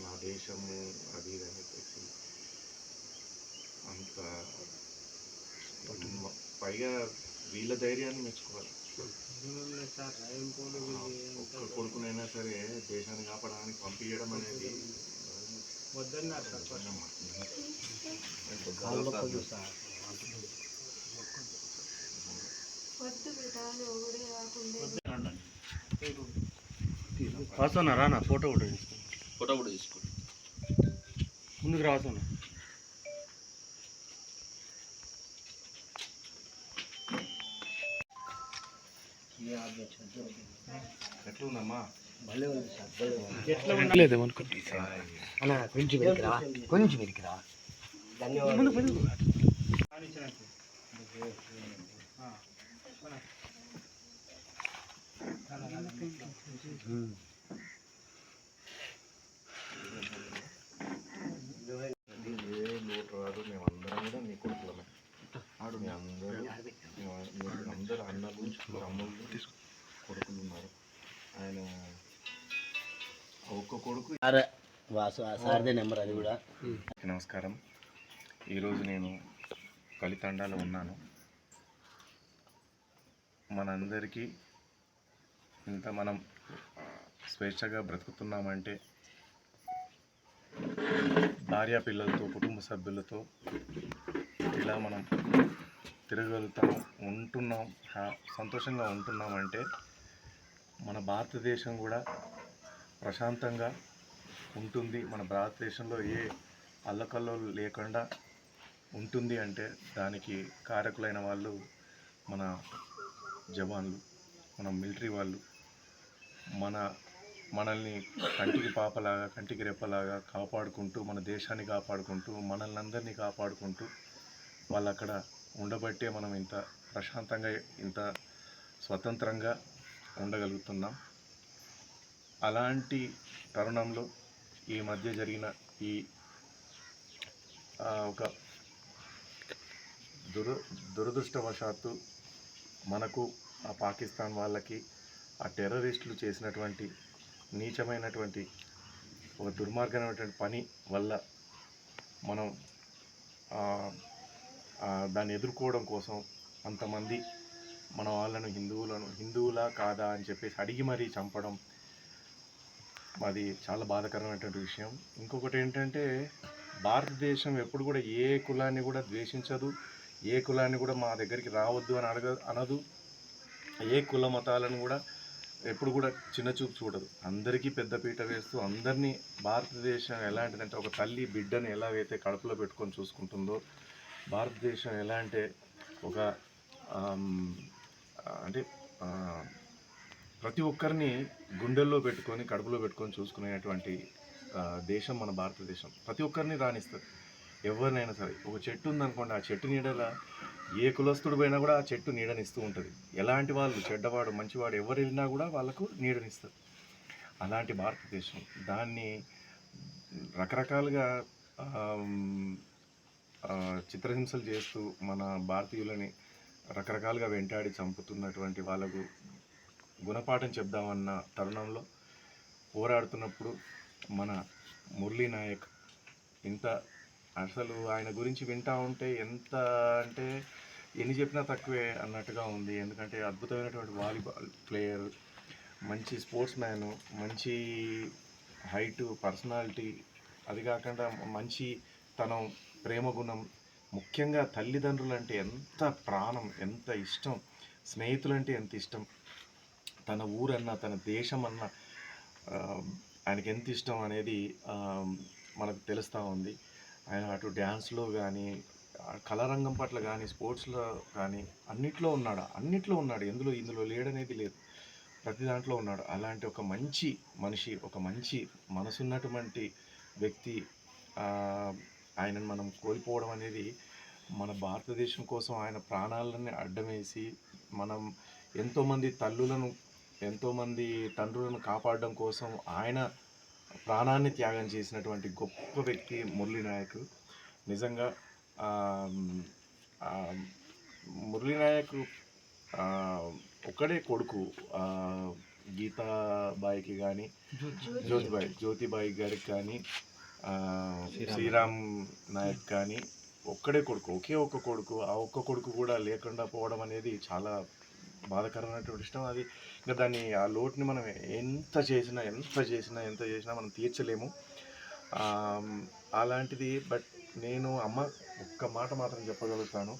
నా దేశము అది ఇది అని చెప్పేసి అంత మ- పైగా వీళ్ళ ధైర్యాన్ని మెచ్చుకోవాలి ఒక్క కొడుకునైనా సరే దేశాన్ని కాపాడడానికి పంపించడం అనేది వద్దన్నారు రానా? ఫోటో కూడా తీసుకో. ఫోటో కూడా తీసుకోండి ముందుకు రాసన? ఎట్లుందమ్మా? అన్న కొంచెం వెనక్కిరా కొంచెం లోటు రాదు మేమందరం కూడా నీ కొడుకులమే ఆడు మీ అందరూ మీ- మీ అందరు అన్నలు తమ్ముళ్ళు కొడుకులు ఉన్నారు ఆయన ఒక్క కొడుకు సార్దే నెంబర్ అది కూడా. నమస్కారం. ఈరోజు నేను కలితండాలో ఉన్నాను. మనందరికీ ఇంత మనం స్వేచ్ఛగా బ్రతుకుతున్నామంటే భార్య పిల్లలతో కుటుంబ సభ్యులతో ఇలా మనం తిరగలుగుతాం ఉంటున్నాం సంతోషంగా ఉంటున్నామంటే మన భారతదేశం కూడా ప్రశాంతంగా ఉంటుంది. మన భారతదేశంలో ఏ అల్లకల్లోలు లేకుండా ఉంటుంది అంటే దానికి కారకులైన వాళ్ళు మన జవాన్లు మన మిలిటరీ వాళ్ళు మన మనల్ని కంటికి పాపలాగా కంటికి రెప్పలాగా కాపాడుకుంటూ మన దేశాన్ని కాపాడుకుంటూ మనల్ని అందరినీ కాపాడుకుంటూ వాళ్ళు అక్కడ ఉండబట్టే మనం ఇంత ప్రశాంతంగా ఇంత స్వతంత్రంగా ఉండగలుగుతున్నాం. అలాంటి తరుణంలో ఈ మధ్య జరిగిన ఈ ఒక దుర దురదృష్టవశాత్తు మనకు ఆ పాకిస్తాన్ వాళ్ళకి ఆ టెర్రరిస్టులు చేసినటువంటి నీచమైనటువంటి ఒక దుర్మార్గమైనటువంటి పని వల్ల మనం దాన్ని ఎదుర్కోవడం కోసం అంతమంది మన వాళ్ళను హిందువులను హిందువులా కాదా అని చెప్పేసి అడిగి మరీ చంపడం అది చాలా బాధాకరమైనటువంటి విషయం. ఇంకొకటి ఏంటంటే భారతదేశం ఎప్పుడు కూడా ఏ కులాన్ని కూడా ద్వేషించదు ఏ కులాన్ని కూడా మా దగ్గరికి రావద్దు అని అడగ అనదు. ఏ కుల మతాలను కూడా ఎప్పుడు కూడా చిన్న చూపు చూడదు. అందరికీ పెద్దపీట వేస్తూ అందరినీ భారతదేశం ఎలాంటిదంటే ఒక తల్లి బిడ్డని ఎలాగైతే కడుపులో పెట్టుకొని చూసుకుంటుందో భారతదేశం ఎలా అంటే ఒక అంటే ప్రతి ఒక్కరిని గుండెల్లో పెట్టుకొని కడుపులో పెట్టుకొని చూసుకునేటువంటి దేశం మన భారతదేశం. ప్రతి ఒక్కరిని రాణిస్తుంది. ఎవరినైనా సరే. ఒక చెట్టు ఉందనుకోండి ఆ చెట్టు నీడల ఏ కులస్తుడు పోయినా కూడా ఆ చెట్టు నీడనిస్తూ ఉంటుంది. ఎలాంటి వాళ్ళు? చెడ్డవాడు మంచివాడు ఎవరు వెళ్ళినా కూడా వాళ్ళకు నీడనిస్తుంది. అలాంటి భారతదేశం. దాన్ని రకరకాలుగా చిత్రహింసలు చేస్తూ మన భారతీయులని రకరకాలుగా వెంటాడి చంపుతున్నటువంటి వాళ్ళకు గుణపాఠం చెప్దామన్న తరుణంలో పోరాడుతున్నప్పుడు మన మురళీ నాయక్ ఇంత అసలు ఆయన గురించి వింటా ఉంటే ఎంత అంటే ఎన్ని చెప్పినా తక్కువే అన్నట్టుగా ఉంది. ఎందుకంటే అద్భుతమైనటువంటి వాలీబాల్ ప్లేయర్ మంచి స్పోర్ట్స్ మ్యాను మంచి హైటు పర్సనాలిటీ అది కాకుండా మంచి తనం ప్రేమ గుణం ముఖ్యంగా తల్లిదండ్రులు అంటే ఎంత ప్రాణం ఎంత ఇష్టం స్నేహితులంటే ఎంత ఇష్టం తన ఊరన్నా తన దేశం అన్న ఆయనకి ఎంత ఇష్టం అనేది మనకు తెలుస్తూ ఉంది. ఆయన అటు డ్యాన్స్లో కానీ కళారంగం పట్ల కానీ స్పోర్ట్స్లో కానీ అన్నిట్లో ఉన్నాడు? అన్నిట్లో ఉన్నాడు. ఎందులో ఇందులో లేడనేది లేదు. ప్రతి దాంట్లో ఉన్నాడు. అలాంటి ఒక మంచి మనిషి ఒక మంచి మనసున్నటువంటి వ్యక్తి ఆయనను మనం కోల్పోవడం అనేది మన భారతదేశం కోసం ఆయన ప్రాణాలని అడ్డమేసి మనం ఎంతోమంది తల్లులను ఎంతోమంది తండ్రులను కాపాడడం కోసం ఆయన ప్రాణాన్ని త్యాగం చేసినటువంటి గొప్ప వ్యక్తి మురళీ నాయక్. నిజంగా మురళీ నాయక్ ఒక్కడే కొడుకు గీతాబాయికి కానీ జ్యోతిబాయి జ్యోతిబాయి గారికి కానీ శ్రీరామ్ నాయక్ కానీ ఒక్కడే కొడుకు ఒకే ఒక్క కొడుకు ఆ ఒక్క కొడుకు కూడా లేకుండా పోవడం అనేది చాలా బాధాకరమైనటువంటి విషయం. అది ఇంకా దాన్ని ఆ లోటుని మనం ఎంత చేసినా ఎంత చేసినా ఎంత చేసినా మనం తీర్చలేము. అలాంటిది బట్ నేను అమ్మ ఒక్క మాట మాత్రం చెప్పగలుగుతాను.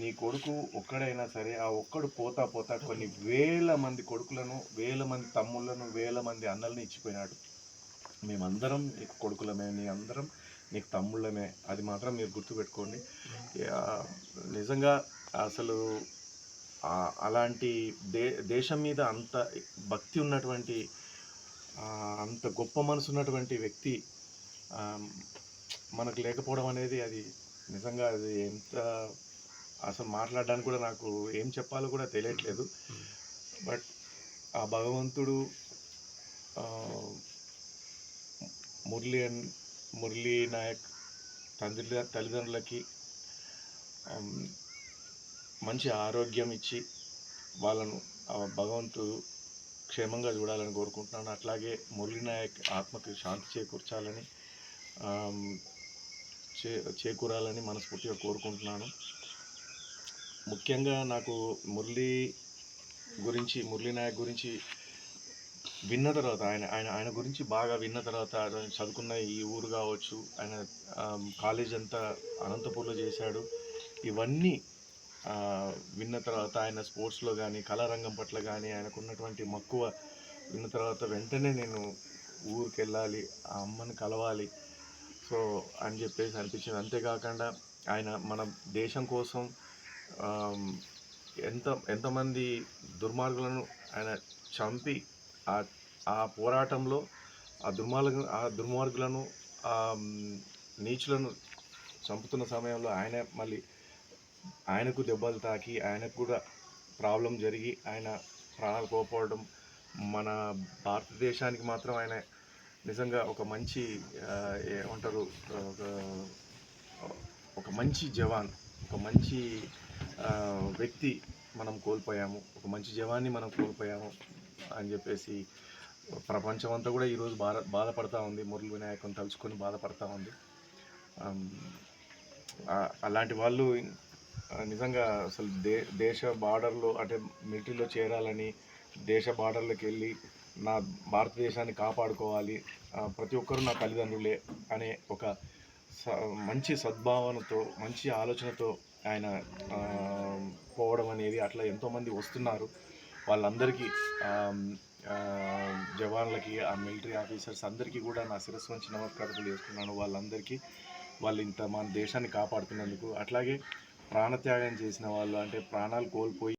నీ కొడుకు ఒక్కడైనా సరే ఆ ఒక్కడు పోతా పోతా కొన్ని వేల మంది కొడుకులను వేల మంది తమ్ముళ్ళను వేల మంది అన్నల్ని ఇచ్చిపోయినాడు. మేమందరం నీకు కొడుకులమే నీ అందరం నీకు తమ్ముళ్ళమే. అది మాత్రం మీరు గుర్తుపెట్టుకోండి. నిజంగా అసలు అలాంటి దే దేశం మీద అంత భక్తి ఉన్నటువంటి అంత గొప్ప మనసు ఉన్నటువంటి వ్యక్తి మనకు లేకపోవడం అనేది అది నిజంగా అది ఎంత అసలు మాట్లాడడానికి కూడా నాకు ఏం చెప్పాలో కూడా తెలియట్లేదు. బట్ ఆ భగవంతుడు ఆ, మురళి అండ్ మురళీ నాయక్ తండ్రి తల్లిదండ్రులకి మంచి ఆరోగ్యం ఇచ్చి వాళ్ళను ఆ భగవంతుడు క్షేమంగా చూడాలని కోరుకుంటున్నాను. అట్లాగే మురళీ నాయక్ ఆత్మకి శాంతి చేకూర్చాలని చే చేకూరాలని మనస్ఫూర్తిగా కోరుకుంటున్నాను. ముఖ్యంగా నాకు మురళీ గురించి మురళీ నాయక్ గురించి విన్న తర్వాత ఆయన ఆయన ఆయన గురించి బాగా విన్న తర్వాత ఆయన చదువుకున్న ఈ ఊరు కావచ్చు ఆయన కాలేజ్ అంతా అనంతపూర్లో చేశాడు. ఇవన్నీ విన్న తర్వాత ఆయన స్పోర్ట్స్లో కానీ కళారంగం పట్ల కానీ ఆయనకున్నటువంటి మక్కువ విన్న తర్వాత వెంటనే నేను ఊరికి వెళ్ళాలి ఆ అమ్మని కలవాలి. సో అని చెప్పేసి అనిపించింది. అంతేకాకుండా ఆయన మన దేశం కోసం ఎంత ఎంతమంది దుర్మార్గులను ఆయన చంపి ఆ ఆ పోరాటంలో ఆ దుర్మార్గు ఆ దుర్మార్గులను ఆ నీచులను చంపుతున్న సమయంలో ఆయన మళ్ళీ ఆయనకు దెబ్బలు తాకి ఆయనకు కూడా ప్రాబ్లం జరిగి ఆయన ప్రాణాలు కోల్పోవడం మన భారతదేశానికి మాత్రం ఆయన నిజంగా ఒక మంచి ఏమంటారు ఒక మంచి జవాన్ ఒక మంచి వ్యక్తి మనం కోల్పోయాము ఒక మంచి జవాన్ని మనం కోల్పోయాము. అని చెప్పేసి ప్రపంచం అంతా కూడా ఈరోజు బాధ బాధపడతా ఉంది. మురళి వినాయకుని తలుచుకొని బాధపడతా ఉంది. అలాంటి వాళ్ళు నిజంగా అసలు దే దేశ బార్డర్లో అంటే మిలిటరీలో చేరాలని దేశ బార్డర్లోకి వెళ్ళి నా భారతదేశాన్ని కాపాడుకోవాలి ప్రతి ఒక్కరు నా తల్లిదండ్రులే అనే ఒక స- మంచి సద్భావనతో మంచి ఆలోచనతో ఆయన పోవడం అనేది అట్లా ఎంతోమంది వస్తున్నారు. వాళ్ళందరికీ జవాన్లకి ఆ మిలిటరీ ఆఫీసర్స్ అందరికీ కూడా నా శిరస్సు వంచి నమస్కారాలు చేస్తున్నాను. వాళ్ళందరికీ వాళ్ళు ఇంత మన దేశాన్ని కాపాడుతున్నందుకు. అట్లాగే ప్రాణత్యాగం చేసిన వాళ్ళు అంటే ప్రాణాలు కోల్పోయి